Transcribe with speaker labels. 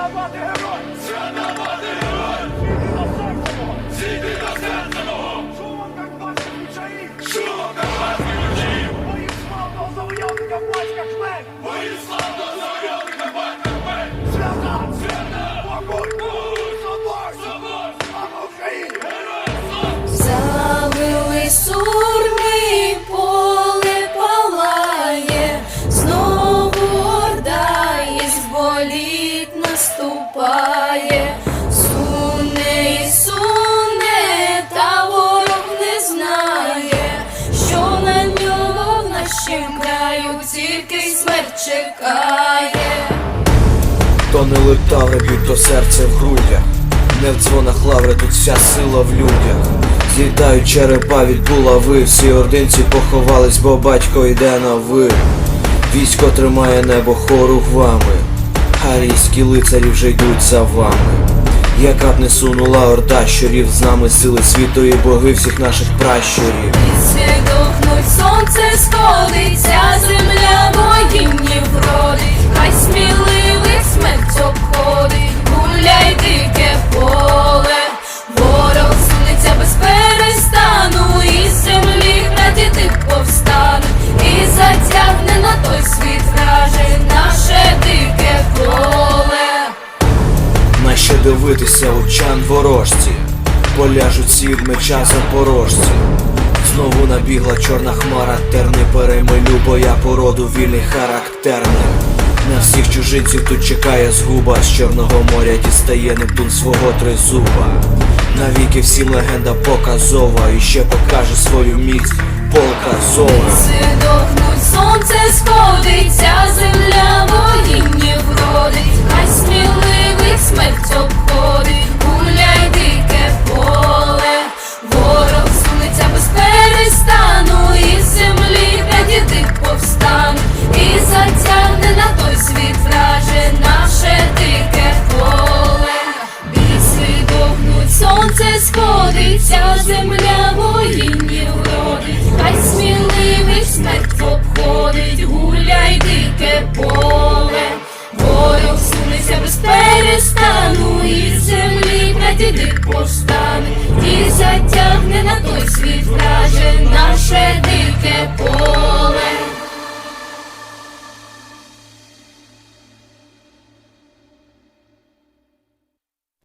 Speaker 1: Свята герой!
Speaker 2: Наступає, суне і суне, та ворог не знає, що на нього в нашім краю тільки смерть чекає.
Speaker 3: То не летали то серце в грудях, не в дзвонах лаври, тут вся сила в людях. Злітають черепа від булави, всі ординці поховались, бо батько йде на ви. Військо тримає небо хору вами, арійські лицарі вже йдуть за вами. Яка б не сунула орда щурів з нами сили світу і боги всіх наших пращурів.
Speaker 2: Відсвідохнуть сонце сходиться, земля воїнів
Speaker 3: дивитися очан ворожці, поляжуть всі від меча запорожці. Знову набігла чорна хмара, терни перемилю, бо я породу вільний характерний. На всіх чужинців тут чекає згуба, з Чорного моря дістає Нептун свого тризуба. Навіки всім легенда показова, і ще покаже свою міць полка зова.
Speaker 2: Видохнуть сонце сходиться, сходиться, земля воїнів родить, хай сміливий смерть обходить, гуляй дике поле, ворог сунеться без перестану, і землі землі прадіди повстане, і затягне на той